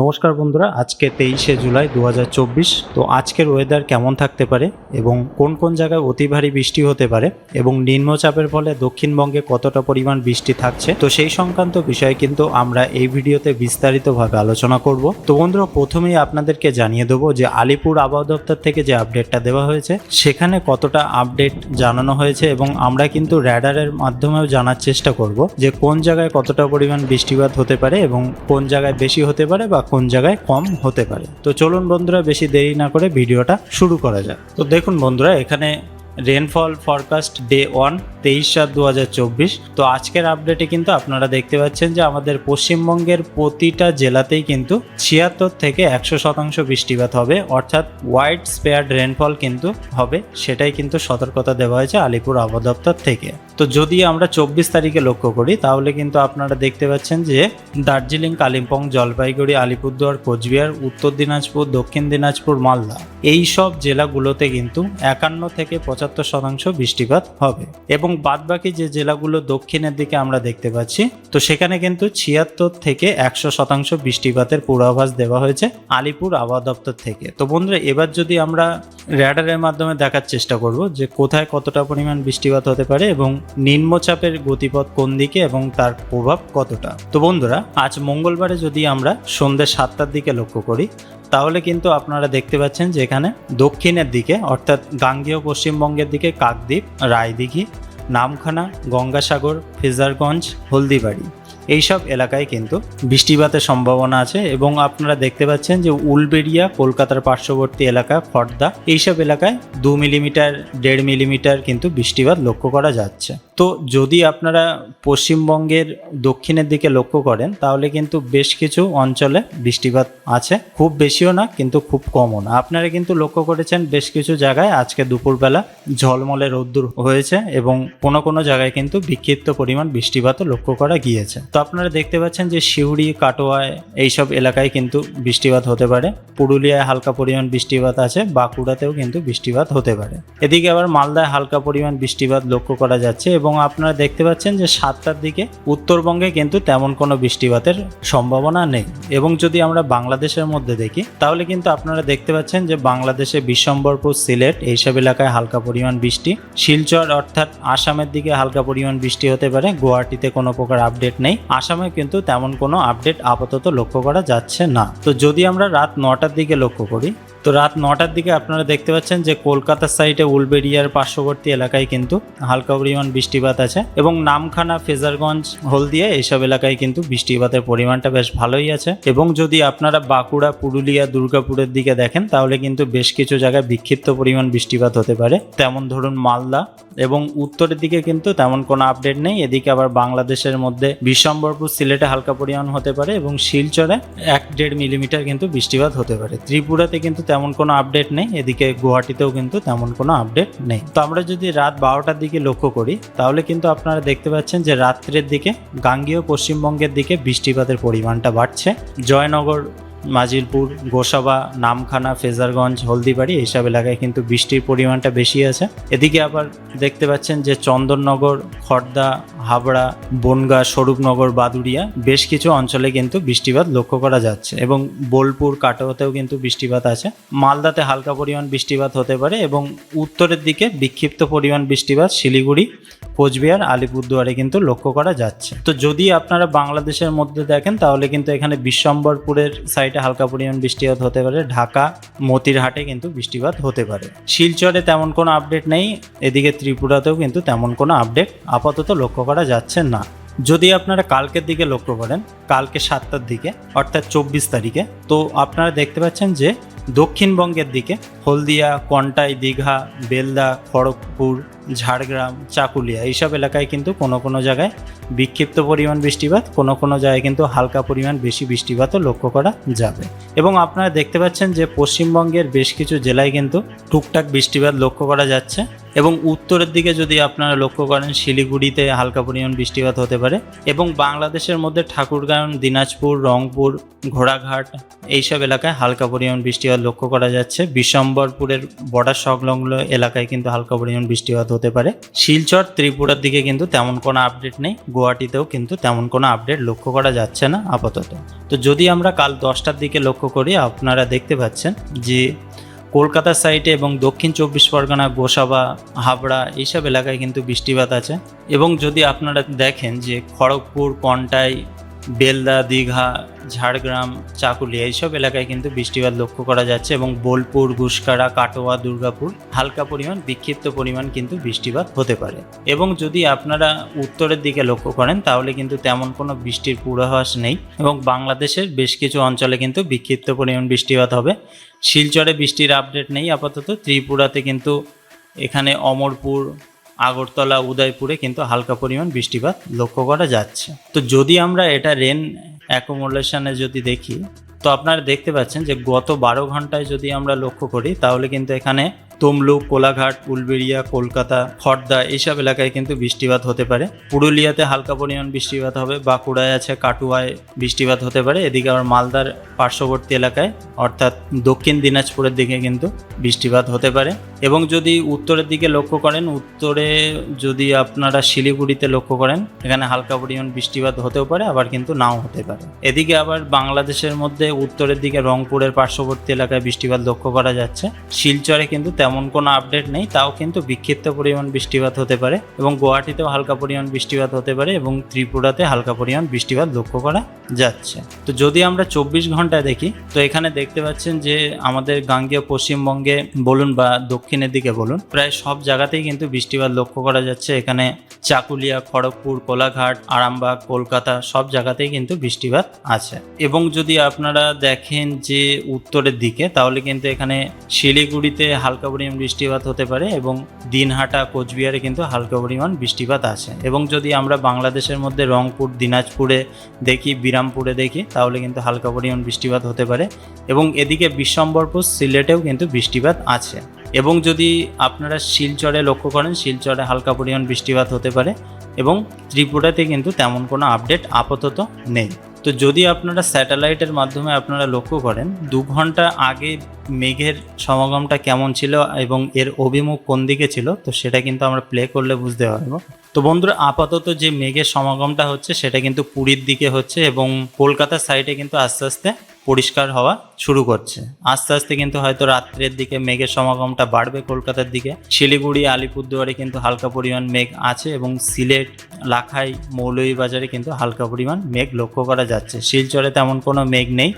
নমস্কার বন্ধুরা, আজকে তেইশে জুলাই দু হাজার চব্বিশ। তো আজকের ওয়েদার কেমন থাকতে পারে এবং কোন কোন জায়গায় অতি ভারী বৃষ্টি হতে পারে এবং নিম্নচাপের ফলে দক্ষিণবঙ্গে কতটা পরিমাণ বৃষ্টি থাকছে, তো সেই সংক্রান্ত বিষয়ে কিন্তু আমরা এই ভিডিওতে বিস্তারিতভাবে আলোচনা করব। তো বন্ধুরা, প্রথমেই আপনাদেরকে জানিয়ে দেবো যে আলিপুর আবহাওয়া দপ্তর থেকে যে আপডেটটা দেওয়া হয়েছে, সেখানে কতটা আপডেট জানানো হয়েছে এবং আমরা কিন্তু র্যাডারের মাধ্যমেও জানার চেষ্টা করব যে কোন জায়গায় কতটা পরিমাণ বৃষ্টিপাত হতে পারে এবং কোন জায়গায় বেশি হতে পারে বা কোন জায়গায় কম হতে পারে। তো চলুন বন্ধুরা, বেশি দেরি না করে ভিডিওটা শুরু করা যাক। তো দেখুন বন্ধুরা, এখানে রেনফল ফরকাস্ট ডে ওয়ান তেইশ সাত দু তো আজকের আপডেটে কিন্তু আপনারা দেখতে পাচ্ছেন যে আমাদের পশ্চিমবঙ্গের প্রতিটা জেলাতেই কিন্তু ছিয়াত্তর থেকে একশো শতাংশ বৃষ্টিপাত হবে। অর্থাৎ ওয়াইড স্পেয়ার্ড রেনফল কিন্তু হবে, সেটাই কিন্তু সতর্কতা দেওয়া হয়েছে আলিপুর আবহাওয়া দপ্তর থেকে। তো যদি আমরা চব্বিশ তারিখে লক্ষ্য করি, তাহলে কিন্তু আপনারা দেখতে পাচ্ছেন যে দার্জিলিং, কালিম্পং, জলপাইগুড়ি, আলিপুরদুয়ার, কোচবিহার, উত্তর দিনাজপুর, দক্ষিণ দিনাজপুর, মালদা এই সব জেলাগুলোতে কিন্তু একান্ন থেকে পঁচাত্তর শতাংশ বৃষ্টিপাত হবে। এবং বাদবাকি যে জেলাগুলো দক্ষিণের দিকে আমরা দেখতে পাচ্ছি, তো সেখানে কিন্তু ছিয়াত্তর থেকে একশো শতাংশ বৃষ্টিপাতের পূর্বাভাস দেওয়া হয়েছে আলিপুর আবহাওয়া দপ্তর থেকে। তো বন্ধুরা, এবার যদি আমরা র্যাডারের মাধ্যমে দেখার চেষ্টা করব যে কোথায় কতটা পরিমাণ বৃষ্টিপাত হতে পারে এবং নিম্নচাপের গতিপথ কোন দিকে এবং তার প্রভাব কতটা? তো বন্ধুরা, আজ মঙ্গলবারে যদি আমরা সন্ধ্যে সাতটার দিকে লক্ষ্য করি, তাহলে কিন্তু আপনারা দেখতে পাচ্ছেন যে এখানে দক্ষিণের দিকে, অর্থাৎ গাঙ্গেয় পশ্চিমবঙ্গের দিকে কাকদ্বীপ, রায়দিঘি, নামখানা, গঙ্গাসাগর, ফিজারগঞ্জ, হলদিবাড়ি। এইসব এলাকায় কিন্তু বৃষ্টিপাতের সম্ভাবনা আছে এবং আপনারা দেখতে পাচ্ছেন যে উলবেড়িয়া, কলকাতার পার্শ্ববর্তী এলাকা ফর্দা এইসব এলাকায় দু মিলিমিটার, দেড় মিলিমিটার কিন্তু বৃষ্টিপাত লক্ষ্য করা যাচ্ছে। তো যদি আপনারা পশ্চিমবঙ্গের দক্ষিণের দিকে লক্ষ্য করেন, তাহলে কিন্তু বেশ কিছু অঞ্চলে বৃষ্টিপাত আছে। খুব বেশিও না, কিন্তু খুব কমও না। আপনারা কিন্তু লক্ষ্য করেছেন, বেশ কিছু জায়গায় আজকে দুপুরবেলা ঝলমলে রোদ্দুর হয়েছে এবং কোনো কোনো জায়গায় কিন্তু বিক্ষিপ্ত পরিমাণ বৃষ্টিপাতও লক্ষ্য করা গিয়েছে। তো আপনারা দেখতে পাচ্ছেন যে সিউড়ি কাটোয়ায় এইসব এলাকায় কিন্তু বৃষ্টিপাত হতে পারে। পুরুলিয়ায় হালকা পরিমাণ বৃষ্টিপাত আছে, বাঁকুড়াতেও কিন্তু বৃষ্টিপাত হতে পারে। এদিকে আবার মালদায় হালকা পরিমাণ বৃষ্টিপাত লক্ষ্য করা যাচ্ছে এবং আপনারা দেখতে পাচ্ছেন যে সাতটার দিকে উত্তরবঙ্গে কিন্তু তেমন কোনো বৃষ্টিপাতের সম্ভাবনা নেই। এবং যদি আমরা বাংলাদেশের মধ্যে দেখি, তাহলে কিন্তু আপনারা দেখতে পাচ্ছেন যে বাংলাদেশে বিশ্বম্বরপুর সিলেট এইসব এলাকায় হালকা পরিমাণ বৃষ্টি। শিলচর অর্থাৎ আসামের দিকে হালকা পরিমাণ বৃষ্টি হতে পারে, গুয়াহাটিতে কোনো প্রকার আপডেট নেই। আসামে কিন্তু তেমন কোনো আপডেট আপাতত লক্ষ্য করা যাচ্ছে না। তো যদি আমরা রাত নটার দিকে লক্ষ্য করি তো রাত নটার দিকে আপনারা দেখতে পাচ্ছেন যে কলকাতার সাইডে উলবেড়িয়ার পার্শ্ববর্তী এলাকায় কিন্তু হালকা পরিমাণ বৃষ্টিপাত আছে এবং নামখানা, ফেজারগঞ্জ, হলদিয়া এইসব এলাকায় কিন্তু বৃষ্টিপাতের পরিমাণটা বেশ ভালোই আছে। এবং যদি আপনারা বাঁকুড়া, পুরুলিয়া, দুর্গাপুরের দিকে দেখেন, তাহলে কিন্তু বেশ কিছু জায়গায় বিক্ষিপ্ত পরিমাণ বৃষ্টিপাত হতে পারে। তেমন ধরুন মালদা এবং উত্তরের দিকে কিন্তু তেমন কোনো আপডেট নেই। এদিকে আবার বাংলাদেশের মধ্যে বিশ্বম্বরপুর সিলেটে হালকা পরিমাণ হতে পারে এবং শিলচরে এক দেড় মিলিমিটার কিন্তু বৃষ্টিপাত হতে পারে। ত্রিপুরাতে কিন্তু তেমন কোনো আপডেট নেই। এদিকে গুয়াহাটিতেও কিন্তু তেমন কোনো আপডেট নেই। তো আমরা যদি রাত বারোটার দিকে লক্ষ্য করি, তাহলে কিন্তু আপনারা দেখতে পাচ্ছেন যে রাত্রের দিকে গাঙ্গীয় পশ্চিমবঙ্গের দিকে বৃষ্টিপাতের পরিমাণটা বাড়ছে। জয়নগর মাজিলপুর, গোসাবা, নামখানা, ফেজারগঞ্জ, হলদিবাড়ি এইসব এলাকায় কিন্তু বৃষ্টির পরিমাণটা বেশি আছে। এদিকে আবার দেখতে পাচ্ছেন যে চন্দননগর খড়দা হাবড়া, বনগা, স্বরূপনগর, বাদুড়িয়া বেশ কিছু অঞ্চলে কিন্তু বৃষ্টিপাত লক্ষ্য করা যাচ্ছে এবং বোলপুর, কাটোয়াতেও কিন্তু বৃষ্টিপাত আছে। মালদাতে হালকা পরিমাণ বৃষ্টিপাত হতে পারে এবং উত্তরের দিকে বিক্ষিপ্ত পরিমাণ বৃষ্টিপাত শিলিগুড়ি কোচবিহার, আলিপুরদুয়ারে কিন্তু লক্ষ্য করা যাচ্ছে। তো যদি আপনারা বাংলাদেশের মধ্যে দেখেন, তাহলে কিন্তু এখানে বিশ্বম্বরপুরের সাইডে হালকা পরিমাণ বৃষ্টিপাত হতে পারে, ঢাকা, মতিরহাটে কিন্তু বৃষ্টিপাত হতে পারে। শিলচরে তেমন কোনো আপডেট নেই, এদিকে ত্রিপুরাতেও কিন্তু তেমন কোনো আপডেট আপাতত লক্ষ্য করা যাচ্ছে না। যদি আপনারা কালকের দিকে লক্ষ্য করেন, কালকে সাতটার দিকে, অর্থাৎ চব্বিশ তারিখে, তো আপনারা দেখতে পাচ্ছেন যে দক্ষিণবঙ্গের দিকে, হলদিয়া, কন্টাই, দীঘা, বেলদা, খড়গপুর ঝাড়গ্রাম, চাকুলিয়া, এইসব এলাকায় কিন্তু কোনো কোনো জায়গায় বিক্ষিপ্ত পরিমাণ বৃষ্টিপাত, কোনো কোনো জায়গায় কিন্তু হালকা পরিমাণ বেশি বৃষ্টিপাতও লক্ষ্য করা যাবে। এবং আপনারা দেখতে পাচ্ছেন যে পশ্চিমবঙ্গের বেশ কিছু জেলায় কিন্তু টুকটাক বৃষ্টিপাত লক্ষ্য করা যাচ্ছে এবং উত্তরের দিকে যদি আপনারা লক্ষ্য করেন, শিলিগুড়িতে হালকা পরিমাণ বৃষ্টিপাত হতে পারে এবং বাংলাদেশের মধ্যে ঠাকুরগাঁও, দিনাজপুর, রংপুর, ঘোড়াঘাট এইসব এলাকায় হালকা পরিমাণ বৃষ্টিপাত লক্ষ্য করা যাচ্ছে। বিশ্বম্বরপুরের বর্ডার সংলগ্ন এলাকায় কিন্তু হালকা পরিমাণ বৃষ্টিপাত হতে পারে। শিলচর, ত্রিপুরার দিকে কিন্তু তেমন কোনো আপডেট নেই। গুয়াহাটিতেও কিন্তু তেমন কোনো আপডেট লক্ষ্য করা যাচ্ছে না আপাতত। তো যদি আমরা কাল দশটার দিকে লক্ষ্য করি, আপনারা দেখতে পাচ্ছেন যে কলকাতার সাইডে এবং দক্ষিণ চব্বিশ পরগনা, গোসাবা, হাবড়া এইসব এলাকায় কিন্তু বৃষ্টিপাত আছে। এবং যদি আপনারা দেখেন যে খড়গপুর কন্টাই বেলদা, দীঘা, ঝাড়গ্রাম, চাকুলিয়া এইসব এলাকায় কিন্তু বৃষ্টিপাত লক্ষ্য করা যাচ্ছে এবং বোলপুর গুসকারা কাটোয়া, দুর্গাপুর হালকা পরিমাণ, বিক্ষিপ্ত পরিমাণ কিন্তু বৃষ্টিপাত হতে পারে। এবং যদি আপনারা উত্তরের দিকে লক্ষ্য করেন, তাহলে কিন্তু তেমন কোনো বৃষ্টির পূর্বাভাস নেই এবং বাংলাদেশের বেশ কিছু অঞ্চলে কিন্তু বিক্ষিপ্ত পরিমাণ বৃষ্টিপাত হবে। শিলচরে বৃষ্টির আপডেট নেই, আপাতত। ত্রিপুরাতে কিন্তু এখানে অমরপুর আগরতলা, উদয়পুরে কিন্তু হালকা পরিমাণ বৃষ্টিপাত লক্ষ্য করা যাচ্ছে। তো যদি আমরা এটা রেন অ্যাকোমোলেশনে যদি দেখি, তো আপনারা দেখতে পাচ্ছেন যে গত বারো ঘন্টায় যদি আমরা লক্ষ্য করি, তাহলে কিন্তু এখানে তমলুক, কোলাঘাট, উলবেড়িয়া, কলকাতা খড়দা এইসব এলাকায় কিন্তু বৃষ্টিপাত হতে পারে। পুরুলিয়াতে হালকা পরিমাণ বৃষ্টিপাত হবে, বাঁকুড়ায় আছে, কাটুয়ায় বৃষ্টিপাত হতে পারে। এদিকে আবার মালদার পার্শ্ববর্তী এলাকায়, অর্থাৎ দক্ষিণ দিনাজপুরের দিকে কিন্তু বৃষ্টিপাত হতে পারে। এবং যদি উত্তরের দিকে লক্ষ্য করেন, উত্তরে যদি আপনারা শিলিগুড়িতে লক্ষ্য করেন, এখানে হালকা পরিমাণ বৃষ্টিপাত হতেও পারে, আবার কিন্তু নাও হতে পারে। এদিকে আবার বাংলাদেশের মধ্যে উত্তরের দিকে রংপুরের পার্শ্ববর্তী এলাকায় বৃষ্টিপাত লক্ষ্য করা যাচ্ছে। শিলচরে কিন্তু তেমন কোনো আপডেট নেই, তাও কিন্তু বিক্ষিপ্ত পরিমাণ বৃষ্টিপাত হতে পারে এবং গুয়াহাটিতেও হালকা পরিমাণ বৃষ্টিপাত হতে পারে এবং ত্রিপুরাতে হালকা পরিমাণ বৃষ্টিপাত লক্ষ্য করা যাচ্ছে। তো যদি আমরা চব্বিশ ঘন্টায় দেখি, তো এখানে দেখতে পাচ্ছেন যে আমাদের গাঙ্গেয় পশ্চিমবঙ্গে বলুন বা দক্ষিণের দিকে বলুন, প্রায় সব জায়গাতেই কিন্তু বৃষ্টিপাত লক্ষ্য করা যাচ্ছে। এখানে চাকুলিয়া, খড়গপুর, কোলাঘাট, আরামবাগ, কলকাতা সব জায়গাতেই কিন্তু বৃষ্টিপাত আছে। এবং যদি আপনারা দেখেন যে উত্তরের দিকে, তাহলে কিন্তু এখানে শিলিগুড়িতে হালকা পরিমাণ বৃষ্টিপাত হতে পারে এবং দিনহাটা, কোচবিহারে কিন্তু হালকা পরিমাণ বৃষ্টিপাত আছে। এবং যদি আমরা বাংলাদেশের মধ্যে রংপুর, দিনাজপুরে দেখি, বিরামপুরে দেখি, তাহলে কিন্তু হালকা পরিমাণ বৃষ্টিপাত হতে পারে এবং এদিকে বিশ্বম্বরপুর সিলেটেও কিন্তু বৃষ্টিপাত আছে। এবং যদি আপনারা শিলচরে লক্ষ্য করেন, শিলচরে হালকা পরিমাণ বৃষ্টিপাত হতে পারে এবং ত্রিপুরাতে কিন্তু তেমন কোনো আপডেট আপাতত নেই। তো যদি আপনারা স্যাটেলাইটের মাধ্যমে আপনারা লক্ষ্য করেন, দু ঘণ্টা আগে মেঘের সমাগমটা কেমন ছিল এবং এর অভিমুখ কোন দিকে ছিল, তো সেটা কিন্তু আমরা প্লে করলে বুঝতে পারব। তো বন্ধুরা, আপাতত যে মেঘের সমাগমটা হচ্ছে, সেটা কিন্তু পুরীর দিকে হচ্ছে এবং কলকাতার সাইডে কিন্তু আস্তে আস্তে পরিষ্কার হওয়া শুরু করছে। আস্তে আস্তে কিন্তু হয়তো রাত্রের দিকে মেঘের সমাগমটা বাড়বে কলকাতার দিকে। শিলিগুড়ি, আলিপুরদুয়ারে কিন্তু হালকা পরিমাণ মেঘ আছে এবং সিলেট, লাখাই, মৌলভীবাজারে কিন্তু হালকা পরিমাণ মেঘ লক্ষ্য করা যাচ্ছে। শিলচরে তেমন কোনো মেঘ নেই।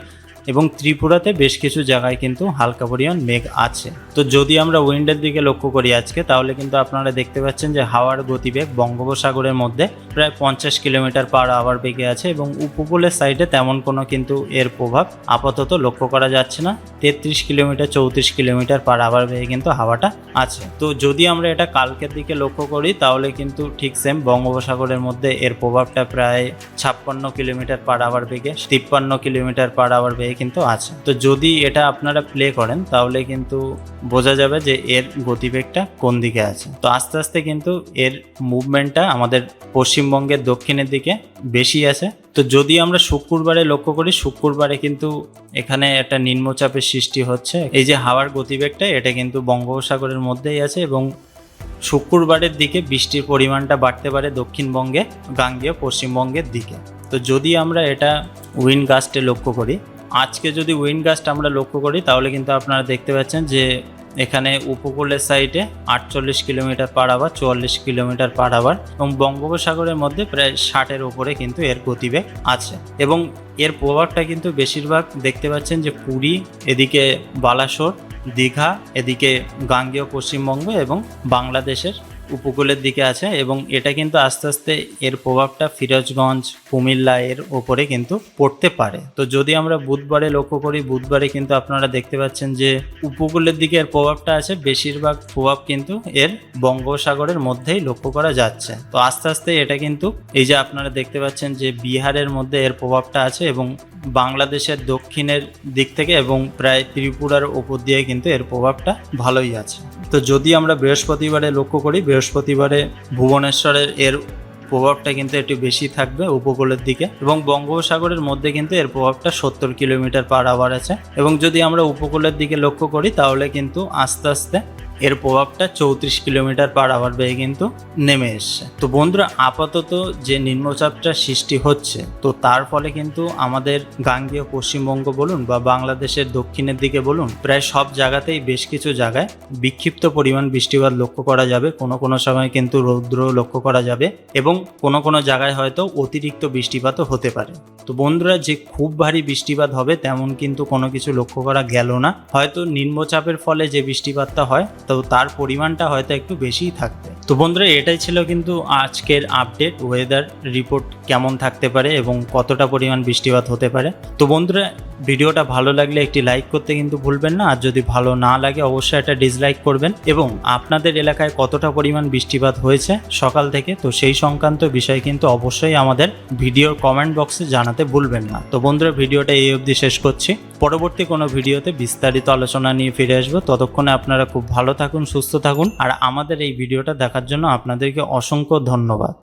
এবং ত্রিপুরাতে বেশ কিছু জায়গায় কিন্তু হালকা পরিমাণ মেঘ আছে। তো যদি আমরা উইন্ডের দিকে লক্ষ্য করি আজকে, তাহলে কিন্তু আপনারা দেখতে পাচ্ছেন যে হাওয়ার গতিবেগ বঙ্গোপসাগরের মধ্যে প্রায় পঞ্চাশ কিলোমিটার পার আওয়ার বেগে আছে এবং উপকূলের সাইডে তেমন কোনো কিন্তু এর প্রভাব আপাতত লক্ষ্য করা যাচ্ছে না। তেত্রিশ কিলোমিটার, চৌত্রিশ কিলোমিটার পার আওয়ার বেগে কিন্তু হাওয়াটা আছে। তো যদি আমরা এটা কালকের দিকে লক্ষ্য করি, তাহলে কিন্তু ঠিক সেম বঙ্গোপসাগরের মধ্যে এর প্রভাবটা প্রায় ছাপ্পান্ন কিলোমিটার পার আওয়ার বেগে, তিপ্পান্ন কিলোমিটার পার আওয়ার বেগে কিন্তু আছে। তো যদি এটা আপনারা প্লে করেন, তাহলে কিন্তু বোঝা যাবে যে এর গতিবেগটা কোন দিকে আছে। তো আস্তে আস্তে কিন্তু এর মুভমেন্টটা আমাদের পশ্চিমবঙ্গের দক্ষিণের দিকে বেশি আছে। তো যদি আমরা শুক্রবারে লক্ষ্য করি, শুক্রবারে কিন্তু এখানে একটা নিম্নচাপের সৃষ্টি হচ্ছে। এই যে হাওয়ার গতিবেগটা, এটা কিন্তু বঙ্গোপসাগরের মধ্যেই আছে এবং শুক্রবারের দিকে বৃষ্টির পরিমাণটা বাড়তে পারে দক্ষিণবঙ্গে, গাঙ্গেয় পশ্চিমবঙ্গের দিকে। তো যদি আমরা এটা উইন্ড গাস্টে লক্ষ্য করি আজকে যদি উইন্ড গাস্ট আমরা লক্ষ্য করি, তাহলে কিন্তু আপনারা দেখতে পাচ্ছেন যে এখানে উপকূলের সাইডে আটচল্লিশ কিলোমিটার পার আওয়ার চুয়াল্লিশ কিলোমিটার পার আওয়ার এবং বঙ্গোপসাগরের মধ্যে প্রায় ষাটের ওপরে কিন্তু এর গতিবেগ আছে। এবং এর প্রভাবটা কিন্তু বেশিরভাগ দেখতে পাচ্ছেন যে পুরী, এদিকে বালাসোর, দীঘা, এদিকে গাঙ্গেয় পশ্চিমবঙ্গ এবং বাংলাদেশের উপকূলের দিকে আছে এবং এটা কিন্তু আস্তে আস্তে এর প্রভাবটা ফিরোজগঞ্জ কুমিল্লা এর ওপরে কিন্তু পড়তে পারে। তো যদি আমরা বুধবারে লক্ষ্য করি, বুধবারে কিন্তু আপনারা দেখতে পাচ্ছেন যে উপকূলের দিকে এর প্রভাবটা আছে, বেশিরভাগ প্রভাব কিন্তু এর বঙ্গোপসাগরের মধ্যেই লক্ষ্য করা যাচ্ছে। তো আস্তে আস্তে এটা কিন্তু এই যে আপনারা দেখতে পাচ্ছেন যে বিহারের মধ্যে এর প্রভাবটা আছে এবং বাংলাদেশের দক্ষিণের দিক থেকে এবং প্রায় ত্রিপুরার ওপর দিয়ে কিন্তু এর প্রভাবটা ভালোই আছে। তো যদি আমরা বৃহস্পতিবারে লক্ষ্য করি, বৃহস্পতিবারে ভুবনেশ্বরের এর প্রভাবটা কিন্তু একটু বেশি থাকবে উপকূলের দিকে এবং বঙ্গোপসাগরের মধ্যে কিন্তু এর প্রভাবটা সত্তর কিলোমিটার পার আওয়ার আছে। এবং যদি আমরা উপকূলের দিকে লক্ষ্য করি, তাহলে কিন্তু আস্তে আস্তে এর প্রভাবটা চৌত্রিশ কিলোমিটার পার আওয়ার বেগে কিন্তু নেমে এসছে। তো বন্ধুরা, আপাতত যে নিম্নচাপটা সৃষ্টি হচ্ছে, তো তার ফলে কিন্তু আমাদের গাঙ্গীয় পশ্চিমবঙ্গ বলুন বা বাংলাদেশের দক্ষিণের দিকে বলুন, প্রায় সব জায়গাতেই বেশ কিছু জায়গায় বিক্ষিপ্ত পরিমাণ বৃষ্টিপাত লক্ষ্য করা যাবে। কোনো কোনো সময় কিন্তু রৌদ্র লক্ষ্য করা যাবে এবং কোনো কোনো জায়গায় হয়তো অতিরিক্ত বৃষ্টিপাতও হতে পারে। তো বন্ধুরা, যে খুব ভারী বৃষ্টিপাত হবে তেমন কিন্তু কোনো কিছু লক্ষ্য করা গেল না। হয়তো নিম্নচাপের ফলে যে বৃষ্টিপাতটা হয় তো তার পরিমাণটা হয়তো একটু বেশিই থাকবে তো বন্ধুরা, এটাই ছিল কিন্তু আজকের আপডেট ওয়েদার রিপোর্ট কেমন থাকতে পারে এবং কতটা পরিমাণ বৃষ্টিপাত হতে পারে। তো বন্ধুরা, ভিডিওটা ভালো লাগলে একটি লাইক করতে কিন্তু ভুলবেন না, আর যদি ভালো না লাগে অবশ্যই একটা ডিসলাইক করবেন এবং আপনাদের এলাকায় কতটা পরিমাণ বৃষ্টিপাত হয়েছে সকাল থেকে, তো সেই সংক্রান্ত বিষয় কিন্তু অবশ্যই আমাদের ভিডিওর কমেন্ট বক্সে জানাতে ভুলবেন না। তো বন্ধুরা, ভিডিওটা এই অবধি শেষ করছি। পরবর্তী কোনো ভিডিওতে বিস্তারিত আলোচনা নিয়ে ফিরে আসব। ততক্ষণে আপনারা খুব ভালো থাকুন সুস্থ থাকুন। আর আমাদের এই ভিডিওটা দেখার জন্য আপনাদেরকে অসংখ্য ধন্যবাদ।